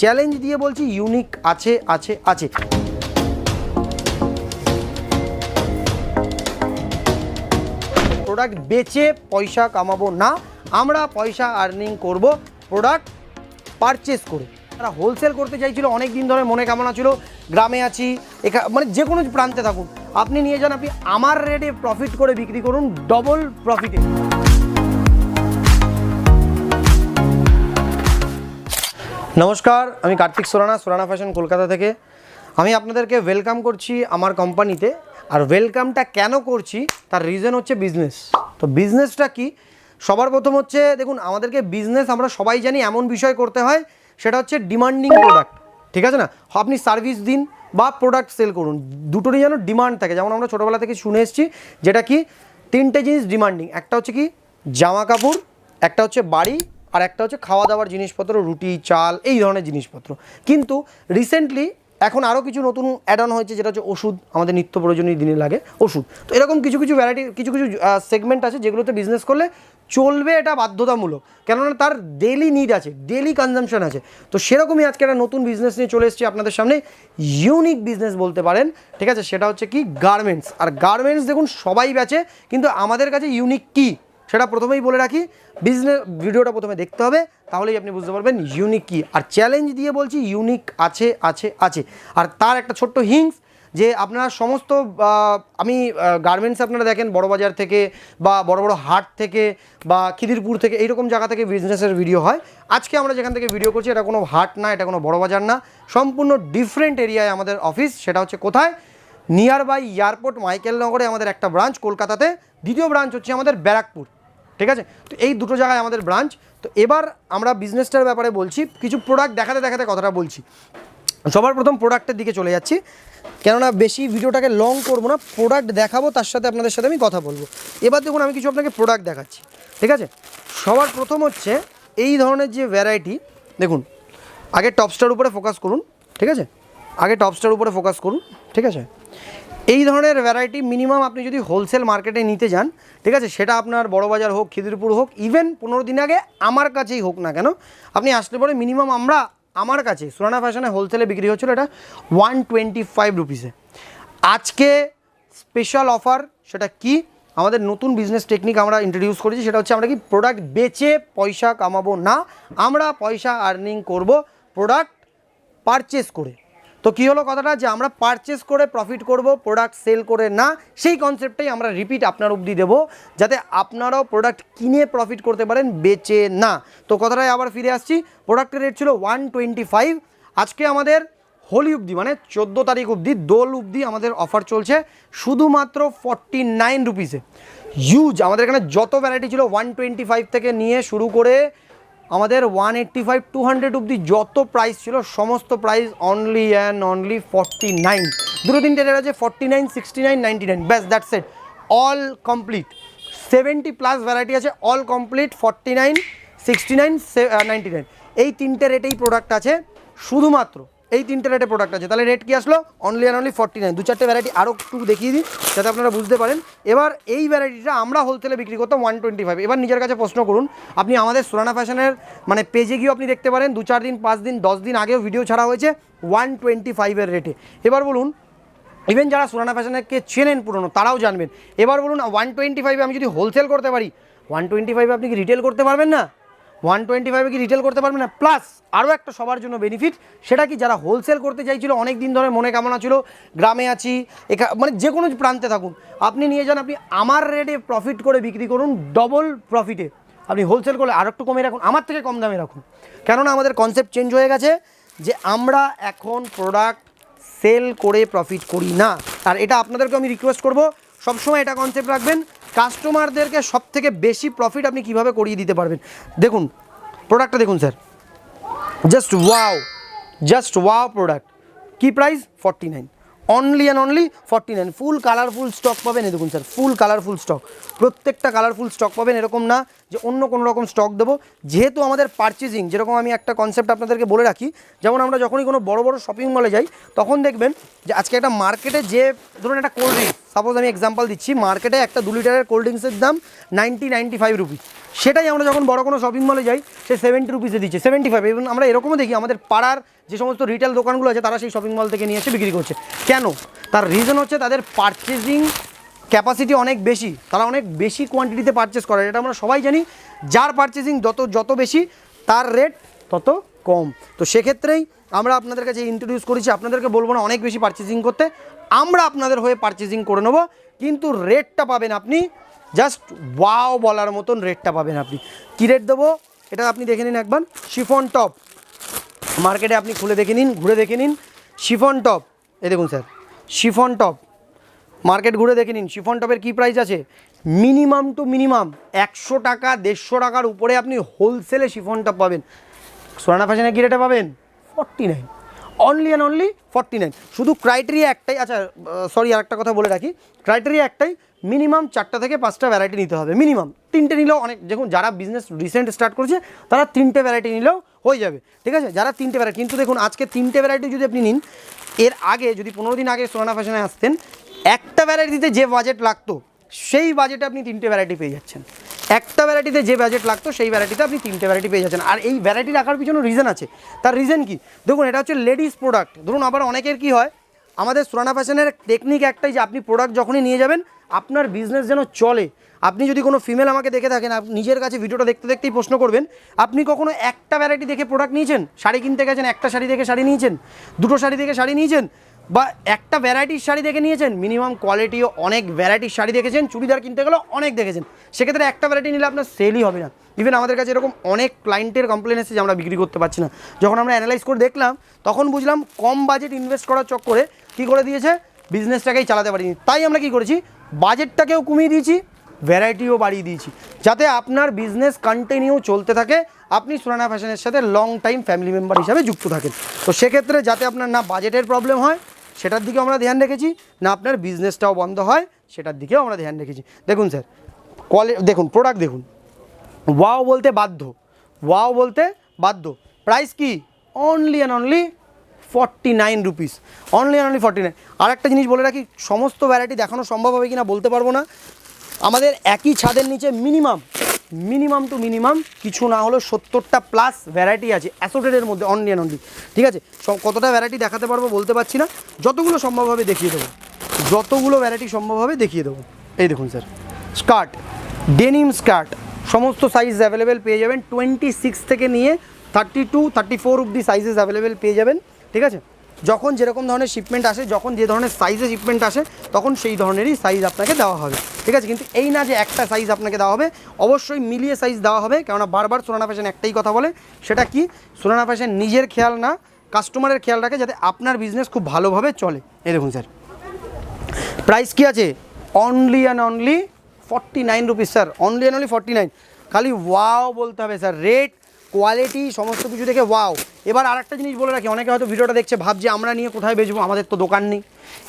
Challenge দিয়ে বলছি unique আছে আছে আছে। প্রোডাক্ট বেচে পয়সা কামাবো না, আমরা পয়সা আর্নিং করব প্রোডাক্ট পারচেস করে। তারা হোলসেল করতে চাইছিল অনেক দিন ধরে মনে কামনা ছিল, গ্রামে আছি, এখা মানে যে কোনো প্রান্তে থাকুন আপনি নিয়ে যান, আপনি আমার রেটে প্রফিট করে বিক্রি করুন ডবল প্রফিটে নমস্কার, আমি কার্তিক সোরানা সোরানা ফ্যাশন কলকাতা থেকে। আমি আপনাদেরকে ওয়েলকাম করছি আমার কোম্পানিতে আর ওয়েলকামটা কেন করছি, তার রিজন হচ্ছে বিজনেস তো বিজনেসটা কি? সবার প্রথম হচ্ছে, দেখুন, আমাদেরকে বিজনেস আমরা সবাই জানি এমন বিষয় করতে হয়, সেটা হচ্ছে ডিমান্ডিং প্রোডাক্ট ঠিক আছে না? আপনি সার্ভিস দিন বা প্রোডাক্ট সেল করুন, দুটোরই যেন ডিমান্ড থাকে। যেমন আমরা ছোটোবেলা থেকে শুনে এসেছি, যেটা কি? তিনটে জিনিস ডিমান্ডিং একটা হচ্ছে কি? জামা কাপড়, একটা হচ্ছে বাড়ি আর একটা হচ্ছে খাওয়া দাওয়ার জিনিসপত্র, রুটি, চাল, এই ধরনের জিনিসপত্র। কিন্তু রিসেন্টলি এখন আরও কিছু নতুন অ্যাড অন হয়েছে, যেটা হচ্ছে ওষুধ, আমাদের নিত্য প্রয়োজনীয় দিনে লাগে ওষুধ। তো এরকম কিছু কিছু ভ্যারাইটি কিছু কিছু সেগমেন্ট আছে যেগুলোতে বিজনেস করলে চলবে এটা বাধ্যতামূলক। কেননা তার ডেলি নিড আছে ডেলি কনজামশন আছে। তো সেরকমই আজকে একটা নতুন বিজনেস নিয়ে চলে এসেছি আপনাদের সামনে। ইউনিক বিজনেস বলতে পারেন, ঠিক আছে? সেটা হচ্ছে কি গার্মেন্টস আর গার্মেন্টস দেখুন, সবাই বেচে, কিন্তু আমাদের কাছে ইউনিক কী? সেটা প্রথমেই বলে রাখি বিজনেস ভিডিওটা প্রথমে দেখতে হবে, তাহলেই আপনি বুঝতে পারবেন ইউনিক কী। আর চ্যালেঞ্জ দিয়ে বলছি ইউনিক আছে আছে আছে। আর তার একটা ছোট্ট হিংস যে আপনারা সমস্ত আমি গার্মেন্টস আপনারা দেখেন, বড়বাজার থেকে বা বড় বড় হাট থেকে বা খিদিরপুর থেকে, এইরকম জায়গা থেকে বিজনেসের ভিডিও হয়। আজকে আমরা যেখান থেকে ভিডিও করছি, এটা কোনো হাট না, এটা কোনো বড়বাজার না। সম্পূর্ণ ডিফারেন্ট এরিয়ায় আমাদের অফিস সেটা হচ্ছে কোথায়? নিয়ার বাই এয়ারপোর্ট মাইকেলনগরে আমাদের একটা ব্রাঞ্চ কলকাতাতে। দ্বিতীয় ব্রাঞ্চ হচ্ছে আমাদের ব্যারাকপুর। ঠিক আছে? তো এই দুটো জায়গায় আমাদের ব্রাঞ্চ তো এবার আমরা বিজনেসটার ব্যাপারে বলছি, কিছু প্রোডাক্ট দেখাতে দেখাতে কথাটা বলছি। সবার প্রথম প্রোডাক্টের দিকে চলে যাচ্ছি। কেননা বেশি ভিডিওটাকে লং করব না প্রোডাক্ট দেখাবো, তার সাথে আপনাদের সাথে আমি কথা বলব। এবার দেখুন, আমি কিছু আপনাকে প্রোডাক্ট দেখাচ্ছি। ঠিক আছে? সবার প্রথম হচ্ছে এই ধরনের যে ভ্যারাইটি দেখুন, আগে টপস্টার উপরে ফোকাস করুন, ঠিক আছে? আগে টপস্টার উপরে ফোকাস করুন, ঠিক আছে? এই ধরনের ভ্যারাইটি মিনিমাম আপনি যদি হোলসেল মার্কেটে নিতে যান, ঠিক আছে, সেটা আপনার বড়বাজার হোক, খিদিরপুর হোক ইভেন পনেরো দিন আগে আমার কাছেই হোক না কেন, আপনি আসলে পরে মিনিমাম আমরা আমার কাছে সুরানা ফ্যাশনে হোলসেলে বিক্রি হচ্ছিল এটা ওয়ান টোয়েন্টি ফাইভ রুপিসে আজকে স্পেশাল অফার সেটা কি? আমাদের নতুন বিজনেস টেকনিক আমরা ইন্ট্রোডিউস করেছি, সেটা হচ্ছে আমরা কি প্রোডাক্ট বেচে পয়সা কামাবো না, আমরা পয়সা আর্নিং করব প্রোডাক্ট পারচেস করে। তো কী হলো কথাটা? যে আমরা পারচেস করে প্রফিট করব প্রোডাক্ট সেল করে না, সেই কনসেপ্টটাই আমরা রিপিট আপনার অবধি দেবো, যাতে আপনারাও প্রোডাক্ট কিনে প্রফিট করতে পারেন, বেচে না। তো কথাটায় আবার ফিরে আসছি। প্রোডাক্টের রেট ছিল ওয়ান আজকে আমাদের হোলি অবধি মানে চোদ্দ তারিখ অবধি, দোল অবধি আমাদের অফার চলছে, শুধুমাত্র ফর্টি নাইন রুপিসে ইউজ আমাদের এখানে যত ভ্যারাইটি ছিল ওয়ান টোয়েন্টি ফাইভ থেকে নিয়ে শুরু করে আমাদের one eighty five two hundred অব্দি যত প্রাইস ছিল, সমস্ত price only and only forty nine দুটো তিনটে রেট আছে forty nine sixty nine ninety nine ব্যাস that's it all complete seventy plus variety আছে all complete forty nine sixty nine ninety nine এই তিনটে রেটেই প্রোডাক্ট আছে, শুধুমাত্র এই তিনটে রেটে প্রোডাক্ট আছে। তাহলে রেট কি আসলো? Only and only forty nine দু চারটে ভ্যারাইটি আরও একটু দেখিয়ে দিই, যাতে আপনারা বুঝতে পারেন। এবার এই ভ্যারাইটিটা আমরা হোলসেলে বিক্রি করতাম ওয়ান টোয়েন্টি ফাইভ এবার নিজের কাছে প্রশ্ন করুন, আপনি আমাদের সুরানা ফ্যাশনের মানে পেজে গিয়েও আপনি দেখতে পারেন, দু চার দিন, পাঁচ দিন, দশ দিন আগেও ভিডিও ছাড়া হয়েছে ওয়ান টোয়েন্টি ফাইভের রেটে এবার বলুন ইভেন যারা সুরানা ফ্যাশনকে চেনেন পুরনো, তারাও জানবেন। এবার বলুন ওয়ান টোয়েন্টি ফাইভে আমি যদি হোলসেল করতে পারি ওয়ান টোয়েন্টি ফাইভে আপনি কি রিটেল করতে পারবেন না? ওয়ান টোয়েন্টি ফাইভে কি রিটেল করতে পারবেন না? প্লাস আরও একটা সবার জন্য বেনিফিট সেটা কি যারা হোলসেল করতে চাইছিল অনেক দিন ধরে মনে কামনা ছিল, গ্রামে আছি, এখা মানে যে কোনো প্রান্তে থাকুন, আপনি নিয়ে যান, আপনি আমার রেটে প্রফিট করে বিক্রি করুন ডবল প্রফিটে আপনি হোলসেল করলে আরও একটু কমে রাখুন, আমার থেকে কম দামে রাখুন। কেননা আমাদের কনসেপ্ট চেঞ্জ হয়ে গেছে যে আমরা এখন প্রোডাক্ট সেল করে প্রফিট করি না। আর এটা আপনাদেরকে আমি রিকোয়েস্ট করব, সবসময় এটা কনসেপ্ট রাখবেন। কাস্টমারদেরকে সব থেকে বেশি প্রফিট আপনি কীভাবে করিয়ে দিতে পারবেন? দেখুন প্রোডাক্টটা দেখুন sir just wow just wow product কি price forty nine only and only forty nine full colourful stock পাবেন, এই দেখুন স্যার ফুল কালারফুল স্টক প্রত্যেকটা কালারফুল স্টক পাবেন, এরকম না যে অন্য কোনো রকম স্টক দেবো। যেহেতু আমাদের পারচেজিং যেরকম আমি একটা কনসেপ্ট আপনাদেরকে বলে রাখি, যেমন আমরা যখনই কোনো বড় বড় শপিং মলে যাই, তখন দেখবেন যে আজকে একটা মার্কেটে যে, ধরুন একটা কোল্ড ড্রিঙ্কস সাপোজ আমি এক্সাম্পল দিচ্ছি মার্কেটে একটা দু লিটারের কোল্ড ড্রিঙ্কসের দাম নাইনটি নাইনটি ফাইভ রুপিস সেটাই আমরা যখন বড় কোনো শপিং মলে যাই, সে সেভেন্টি রুপিসে দিচ্ছে সেভেন্টি ফাইভ এবং আমরা এরকমও দেখি, আমাদের পাড়ার যে সমস্ত রিটেল দোকানগুলো আছে, তারা সেই শপিং মল থেকে নিয়ে এসে বিক্রি করছে। কেন? তার রিজন হচ্ছে তাদের পারচেজিং ক্যাপাসিটি অনেক বেশি। তারা অনেক বেশি কোয়ান্টিটিতে পারচেস করে। এটা আমরা সবাই জানি। যার পারচেজিং যত যত বেশি, তার রেট তত কম। তো সেক্ষেত্রেই আমরা আপনাদের কাছে ইন্ট্রোডিউস করেছি, আপনাদেরকে বলব না অনেক বেশি পারচেজিং করতে। আমরা আপনাদের হয়ে পারচেজিং করে নেব। কিন্তু রেটটা পাবেন আপনি জাস্ট ওয়াও বলার মতন রেটটা পাবেন আপনি। কী রেট দেবো? এটা আপনি দেখে নিন একবার। শিফন টপ মার্কেটে আপনি খুলে দেখে নিন, ঘুরে দেখে নিন। শিফন টপ এ দেখুন স্যার, শিফন টপ। মার্কেট ঘুরে দেখে নিন, শিফন টপের কী প্রাইস আছে? মিনিমাম টু মিনিমাম একশো টাকা, দেড়শো টাকার উপরে আপনি হোলসেলে শিফন টপ পাবেন। সোনানা ফ্যাশনে কী রেটে পাবেন? Forty nine only and only forty nine শুধু ক্রাইটেরিয়া একটাই আচ্ছা সরি আর একটা কথা বলে রাখি। ক্রাইটেরিয়া একটাই মিনিমাম চারটা থেকে পাঁচটা ভ্যারাইটি নিতে হবে মিনিমাম তিনটে নিলেও অনেক, দেখুন, যারা বিজনেস রিসেন্ট স্টার্ট করেছে, তারা তিনটে ভ্যারাইটি নিলেও হয়ে যাবে, ঠিক আছে? যারা তিনটে ভ্যারাইটি কিন্তু দেখুন, আজকে তিনটে ভ্যারাইটি যদি আপনি নিন, এর আগে যদি পনেরো দিন আগে সোনানা ফ্যাশনে আসতেন, একটা ভ্যারাইটিতে যে বাজেট লাগতো, সেই বাজেটে আপনি তিনটে ভ্যারাইটি পেয়ে যাচ্ছেন। একটা ভ্যারাইটিতে যে বাজেট লাগতো, সেই ভ্যারাইটিতে আপনি তিনটে ভ্যারাইটি পেয়ে যাচ্ছেন। আর এই ভ্যারাইটি রাখার পিছনে রিজন আছে। তার রিজন কি? দেখুন, এটা হচ্ছে লেডিস প্রোডাক্ট ধরুন, আবার অনেকের কি হয় আমাদের সুরানা ফ্যাশনের টেকনিক একটাই যে আপনি প্রোডাক্ট যখনই নিয়ে যাবেন, আপনার বিজনেস যেন চলে। আপনি যদি কোনো ফিমেল আমাকে দেখে থাকেন নিজের কাছে ভিডিওটা দেখতে দেখতেই প্রশ্ন করবেন, আপনি কখনো একটা ভ্যারাইটি দেখে প্রোডাক্ট নিয়েছেন? শাড়ি কিনতে গেছেন, একটা শাড়ি দেখে শাড়ি নিয়েছেন, দুটো শাড়ি দেখে শাড়ি নিয়েছেন বা একটা ভ্যারাইটির শাড়ি দেখে নিয়েছেন? মিনিমাম কোয়ালিটিও অনেক ভ্যারাইটির শাড়ি দেখেছেন, চুড়িদার কিনতে গেলেও অনেক দেখেছেন। সেক্ষেত্রে একটা ভ্যারাইটি নিলে আপনার সেলই হবে না। ইভেন আমাদের কাছে এরকম অনেক ক্লায়েন্টের কমপ্লেন এসেছে যে আমরা বিক্রি করতে পারছি না। যখন আমরা অ্যানালাইজ করে দেখলাম, তখন বুঝলাম কম বাজেট ইনভেস্ট করার চক্করে কী করে দিয়েছে? বিজনেসটাকেই চালাতে পারিনি। তাই আমরা কি করেছি? বাজেটটাকেও কমিয়ে দিয়েছি ভ্যারাইটিও বাড়িয়ে দিয়েছি। যাতে আপনার বিজনেস কন্টিনিউ চলতে থাকে। আপনি সুরানা ফ্যাশনের সাথে লং টাইম ফ্যামিলি মেম্বার হিসাবে যুক্ত থাকেন। তো সেক্ষেত্রে যাতে আপনার না বাজেটের প্রবলেম হয় সেটার দিকেও আমরা ধ্যান রেখেছি, না আপনার বিজনেসটাও বন্ধ হয়, সেটার দিকেও আমরা ধ্যান রেখেছি। দেখুন স্যার কোয়ালি দেখুন প্রোডাক্ট দেখুন। ওয়াও বলতে বাধ্য। ওয়াও বলতে বাধ্য। প্রাইস কি? Only and only forty nine rupees only only forty nine আর একটা জিনিস বলে রাখি, সমস্ত ভ্যারাইটি দেখানো সম্ভব হবে কি না বলতে পারব না। আমাদের একই ছাদের নিচে মিনিমাম মিনিমাম টু মিনিমাম কিছু না হলেও সত্তরটা প্লাস ভ্যারাইটি আছে। অ্যাসোটেডের মধ্যে অনলি অ্যান্ড অনলি ঠিক আছে? সব কতটা ভ্যারাইটি দেখাতে পারব বলতে পারছি না। যতগুলো সম্ভবভাবে দেখিয়ে দেবো। যতগুলো ভ্যারাইটি সম্ভবভাবে দেখিয়ে দেবো। এই দেখুন স্যার স্কার্ট ডেনিম স্কার্ট সমস্ত সাইজ অ্যাভেলেবেল পেয়ে যাবেন। টোয়েন্টি সিক্স থেকে নিয়ে থার্টি টু থার্টি ফোর অব্দি সাইজেস অ্যাভেলেবেল পেয়ে যাবেন। ঠিক আছে? যখন যেরকম ধরনের শিপমেন্ট আসে, যখন যে ধরনের সাইজে শিপমেন্ট আসে, তখন সেই ধরনেরই সাইজ আপনাকে দেওয়া হবে। ঠিক আছে? কিন্তু এই না যে একটা সাইজ আপনাকে দেওয়া হবে, অবশ্যই মিলিয়ে সাইজ দেওয়া হবে, কেননা বারবার সোনানা ফ্যাশন একটাই কথা বলে, সেটা কি? সোনানা ফ্যাশন নিজের খেয়াল না কাস্টমারের খেয়াল রাখে যাতে আপনার বিজনেস খুব ভালোভাবে চলে। এই দেখুন স্যার প্রাইস কি আছে? Only and only forty nine rupees sir only and only forty nine খালি ওয়াও বলতে হবে স্যার রেট কোয়ালিটি সমস্ত কিছু দেখে ওয়াও এবার আর একটা জিনিস বলে রাখি, অনেকে হয়তো ভিডিওটা দেখছে, ভাবছে আমরা নিয়ে কোথায় বেচবো, আমাদের তো দোকান নেই।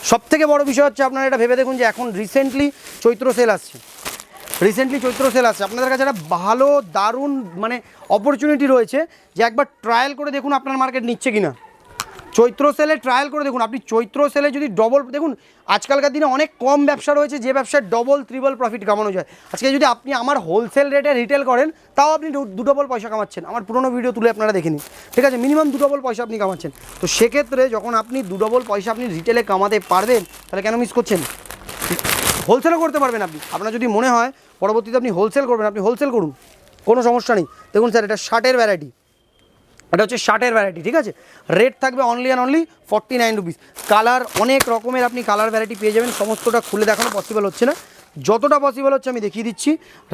সব থেকে বড় বিষয় হচ্ছে আপনারা এটা ভেবে দেখুন যে এখন রিসেন্টলি চৈত্র সেল আসছে। রিসেন্টলি চৈত্র সেল আসছে। আপনাদের কাছে একটা ভালো, দারুণ মানে অপরচুনিটি রয়েছে যে একবার ট্রায়াল করে দেখুন আপনার মার্কেট নিচ্ছে কিনা। চৈত্র সেলে ট্রায়াল করে দেখুন, আপনি চৈত্র সেলে যদি ডবল দেখুন, আজকালকার দিনে অনেক কম ব্যবসা রয়েছে, যে ব্যবসায় ডবল ত্রিবল প্রফিট কামানো যায়। আজকে যদি আপনি আমার হোলসেল রেটে রিটেল করেন, তাও আপনি দু- ডবল পয়সা কামাচ্ছেন। আমার পুরোনো ভিডিও তুলে আপনারা দেখে নিন। ঠিক আছে মিনিমাম দু ডবল পয়সা আপনি কামাচ্ছেন। তো সেক্ষেত্রে যখন আপনি দু ডবল পয়সা আপনি রিটেলে কামাতে পারবেন, তাহলে কেন মিস করছেন? হোলসেলও করতে পারবেন আপনি। আপনার যদি মনে হয়, পরবর্তীতে আপনি হোলসেল করবেন, আপনি হোলসেল করুন। কোনো সমস্যা নেই। দেখুন স্যার এটা শার্টের ভ্যারাইটি এটা হচ্ছে শার্টের ভ্যারাইটি ঠিক আছে? রেট থাকবে only and only forty nine rupees colour অনেক রকমের আপনি কালার ভ্যারাইটি পেয়ে যাবেন, সমস্তটা খুলে দেখানো পসিবল হচ্ছে না। যতটা পসিবল হচ্ছে আমি দেখিয়ে দিচ্ছি।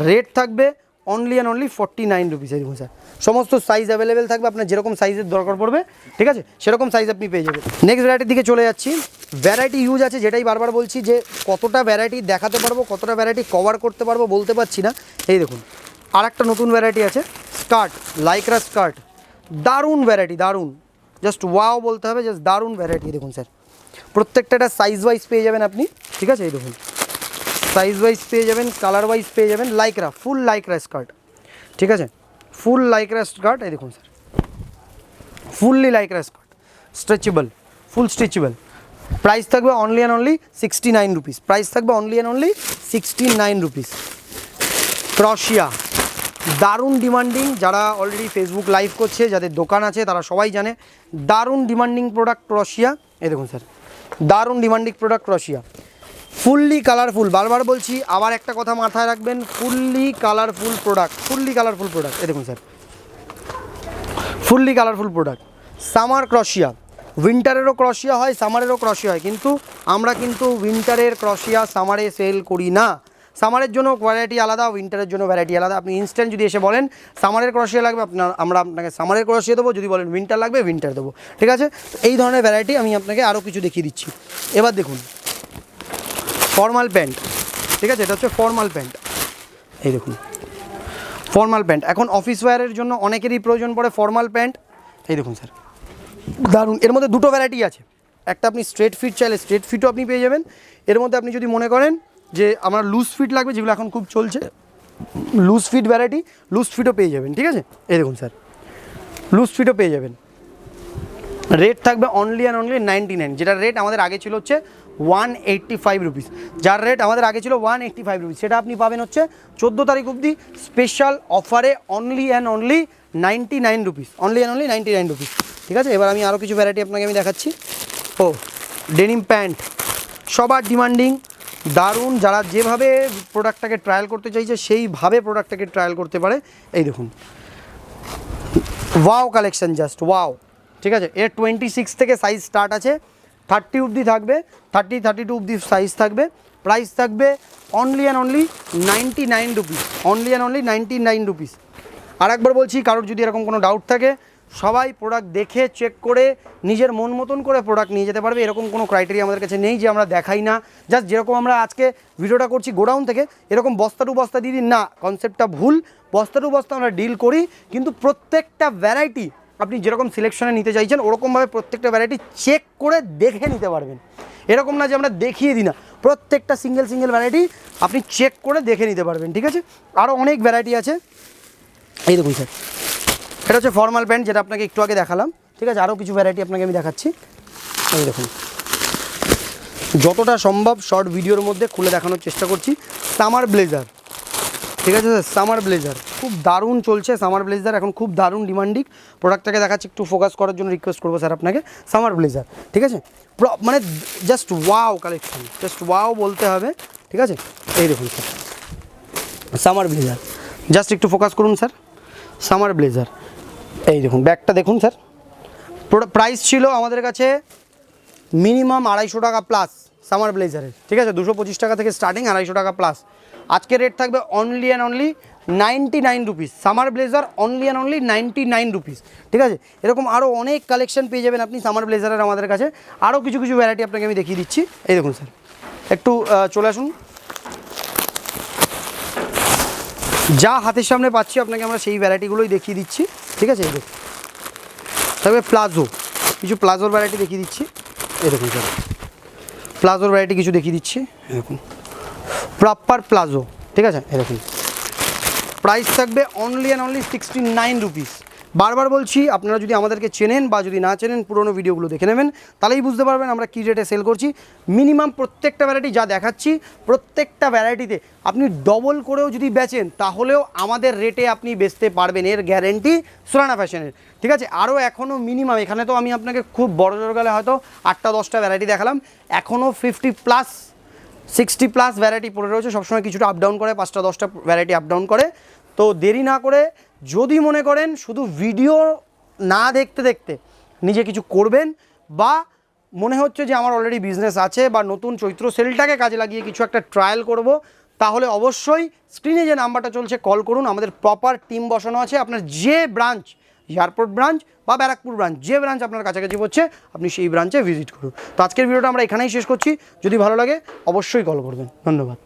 রেট থাকবে only and only forty nine rupees দেখুন স্যার। সমস্ত সাইজ অ্যাভেলেবেল থাকবে, আপনার যেরকম সাইজের দরকার পড়বে, ঠিক আছে? সেরকম সাইজ আপনি পেয়ে যাবেন। নেক্সট ভ্যারাইটির দিকে চলে যাচ্ছি। ভ্যারাইটি ইউজ আছে, যেটাই বারবার বলছি যে কতটা ভ্যারাইটি দেখাতে পারব, কতটা ভ্যারাইটি কভার করতে পারব, বলতে পারছি না। এই দেখুন আর একটা নতুন ভ্যারাইটি আছে স্কার্ট লাইক্রা স্কার্ট দারুণ ভ্যারাইটি দারুণ। জাস্ট ওয়াও বলতে হবে জাস্ট দারুণ ভ্যারাইটি দেখুন স্যার প্রত্যেকটা একটা সাইজ ওয়াইজ পেয়ে যাবেন আপনি, ঠিক আছে? এই দেখুন। সাইজ ওয়াইজ পেয়ে যাবেন কালার ওয়াইজ পেয়ে যাবেন লাইকরা ফুল লাইকরা স্কার্ট ঠিক আছে? ফুল লাইকরা স্কার্ট এই দেখুন sir fully lycra skirt stretchable full stretchable price থাকবে only and only sixty nine rupees price থাকবে only and only sixty nine rupees crochet দারুণ ডিমান্ডিং যারা অলরেডি ফেসবুক লাইভ করছে, যাদের দোকান আছে, তারা সবাই জানে, দারুণ ডিমান্ডিং প্রোডাক্ট ক্রশিয়া এই দেখুন স্যার দারুণ demanding product crochet fully colourful বারবার বলছি, আবার একটা কথা মাথায় রাখবেন fully colourful product fully colourful product এই দেখুন sir fully colourful product summer crochet উইন্টারেরও ক্রশিয়া হয় সামারেরও ক্রশিয়া হয়, কিন্তু আমরা কিন্তু উইন্টারের ক্রশিয়া সামারে সেল করি না। সামারের জন্য ভ্যারাইটি আলাদা উইন্টারের জন্য ভ্যারাইটি আলাদা। আপনি ইনস্ট্যান্ট যদি এসে বলেন, সামারের ক্রশিয়া লাগবে, আপনার, আমরা আপনাকে সামারের ক্রশিয়া দেবো, যদি বলেন উইন্টার লাগবে উইন্টার দেবো। ঠিক আছে? এই ধরনের ভ্যারাইটি আমি আপনাকে আরও কিছু দেখিয়ে দিচ্ছি। এবার দেখুন ফর্মাল প্যান্ট ঠিক আছে? এটা হচ্ছে ফর্মাল প্যান্ট এই দেখুন ফর্মাল প্যান্ট এখন অফিস ওয়্যারের জন্য অনেকেরই প্রয়োজন পড়ে ফর্মাল প্যান্ট এই দেখুন স্যার দারুণ। এর মধ্যে দুটো ভ্যারাইটি আছে। একটা আপনি স্ট্রেট ফিট চাইলে স্ট্রেট ফিটও আপনি পেয়ে যাবেন। এর মধ্যে আপনি যদি মনে করেন যে আমার লুজ ফিট লাগবে যেগুলো এখন খুব চলছে লুজ ফিট ভ্যারাইটি লুজ ফিটও পেয়ে যাবেন, ঠিক আছে? এই দেখুন স্যার লুজ ফিটও পেয়ে যাবেন। রেট থাকবে only and only ninety nine যেটার রেট আমাদের আগে ছিল হচ্ছে ওয়ান এইট্টি ফাইভ রুপিস যার রেট আমাদের আগে ছিল ওয়ান এইট্টি ফাইভ রুপিস সেটা আপনি পাবেন হচ্ছে চোদ্দ তারিখ অবধি স্পেশাল অফারে only and only ninety nine rupees only and only ninety nine rupees ঠিক আছে? এবার আমি আরও কিছু ভ্যারাইটি আপনাকে আমি দেখাচ্ছি। ও ডেনিম প্যান্ট সবার ডিমান্ডিং দারুণ, যারা যেভাবে প্রোডাক্টটাকে ট্রায়াল করতে চাইছে, সেইভাবে প্রোডাক্টটাকে ট্রায়াল করতে পারে। এই দেখুন। ওয়াও কালেকশন জাস্ট ওয়াও ঠিক আছে? এর টোয়েন্টি সিক্স থেকে সাইজ স্টার্ট আছে। থার্টি অবধি থাকবে। থার্টি থার্টি টু অবধি সাইজ থাকবে। প্রাইস থাকবে only and only ninety nine rupees only and only ninety nine rupees আর একবার বলছি, কারোর যদি এরকম কোনো ডাউট থাকে সবাই প্রোডাক্ট দেখে চেক করে, নিজের মন মতন করে প্রোডাক্ট নিয়ে যেতে পারবে, এরকম কোনো ক্রাইটেরিয়া আমাদের কাছে নেই যে আমরা দেখাই না। জাস্ট যেরকম আমরা আজকে ভিডিওটা করছি গোডাউন থেকে, এরকম বস্তা টু বস্তা দিয়ে না কনসেপ্টটা ভুল। বস্তা টু বস্তা আমরা ডিল করি, কিন্তু প্রত্যেকটা ভ্যারাইটি আপনি যেরকম সিলেকশনে নিতে চাইছেন, ওরকমভাবে প্রত্যেকটা ভ্যারাইটি চেক করে দেখে নিতে পারবেন। এরকম না যে আমরা দেখিয়ে দিই না, প্রত্যেকটা সিঙ্গেল সিঙ্গেল ভ্যারাইটি আপনি চেক করে দেখে নিতে পারবেন, ঠিক আছে? আরও অনেক ভ্যারাইটি আছে। এই দেখুন স্যার। এটা হচ্ছে ফর্মাল প্যান্ট যেটা আপনাকে একটু আগে দেখালাম। ঠিক আছে? আরও কিছু ভ্যারাইটি আপনাকে আমি দেখাচ্ছি। এই দেখুন। যতটা সম্ভব শর্ট ভিডিওর মধ্যে খুলে দেখানোর চেষ্টা করছি। সামার ব্লেজার ঠিক আছে? স্যার সামার ব্লেজার খুব দারুণ চলছে সামার ব্লেজার এখন খুব দারুণ ডিমান্ডিং প্রোডাক্টটাকে দেখাচ্ছি। একটু ফোকাস করার জন্য রিকোয়েস্ট করব স্যার আপনাকে। সামার ব্লেজার ঠিক আছে? মানে just wow collection just wow বলতে হবে। ঠিক আছে? এই দেখুন স্যার সামার ব্লেজার জাস্ট একটু ফোকাস করুন স্যার সামার ব্লেজার এই দেখুন, ব্যাগটা দেখুন, স্যার। প্রাইস ছিল আমাদের কাছে মিনিমাম আড়াইশো টাকা প্লাস সামার ব্লেজারের ঠিক আছে, দুশো পঁচিশ টাকা থেকে স্টার্টিং আড়াইশো টাকা প্লাস আজকে রেট থাকবে only and only ninety nine rupees summer blazer only and only ninety nine rupees ঠিক আছে, এরকম আরও অনেক কালেকশন পেয়ে যাবেন আপনি সামার ব্লেজারের আমাদের কাছে। আরও কিছু কিছু ভ্যারাইটি আপনাকে আমি দেখিয়ে দিচ্ছি। এই দেখুন, স্যার। একটু চলে আসুন। যা হাতের সামনে পাচ্ছি, আপনাকে আমরা সেই ভ্যারাইটিগুলোই দেখিয়ে দিচ্ছি। ঠিক আছে? এই তবে প্লাজো। কিছু প্লাজোর ভ্যারাইটি দেখিয়ে দিচ্ছি। দেখুন স্যার। প্লাজোর ভ্যারাইটি কিছু দেখিয়ে দিচ্ছি। এরকম প্রপার প্লাজো। ঠিক আছে? এরকম প্রাইস থাকবে only and only sixty nine rupees বারবার বলছি, আপনারা যদি আমাদেরকে চেনেন বা যদি না চেনেন পুরোনো ভিডিওগুলো দেখে নেবেন, তাহলেই বুঝতে পারবেন আমরা কী রেটে সেল করছি। মিনিমাম প্রত্যেকটা ভ্যারাইটি যা দেখাচ্ছি, প্রত্যেকটা ভ্যারাইটিতে আপনি ডবল করেও যদি বেচেন, তাহলেও আমাদের রেটে আপনি বেচতে পারবেন, এর গ্যারেন্টি সুরানা ফ্যাশনের ঠিক আছে? আরও এখনও মিনিমাম এখানে তো আমি আপনাকে খুব বড় জোর গেলে হয়তো আটটা, দশটা ভ্যারাইটি দেখালাম। এখনও fifty plus sixty plus variety পড়ে রয়েছে, সবসময় কিছুটা আপ ডাউন করে, পাঁচটা, দশটা ভ্যারাইটি আপ ডাউন করে। তো দেরি না করে যদি মনে করেন শুধু ভিডিও না দেখতে দেখতে নিজে কিছু করবেন বা মনে হচ্ছে যে আমার অলরেডি বিজনেস আছে বা নতুন চৈত্র সেলটাকে কাজে লাগিয়ে কিছু একটা ট্রায়াল করব, তাহলে অবশ্যই স্ক্রিনে যে নাম্বারটা চলছে কল করুন। আমাদের প্রপার টিম বসানো আছে। আপনার যে ব্রাঞ্চ এয়ারপোর্ট ব্রাঞ্চ বা ব্যারাকপুর ব্রাঞ্চ যে ব্রাঞ্চ আপনার কাছাকাছি হচ্ছে, আপনি সেই ব্রাঞ্চে ভিজিট করুন। তো আজকের ভিডিওটা আমরা এখানেই শেষ করছি। যদি ভালো লাগে, অবশ্যই কল করবেন। ধন্যবাদ।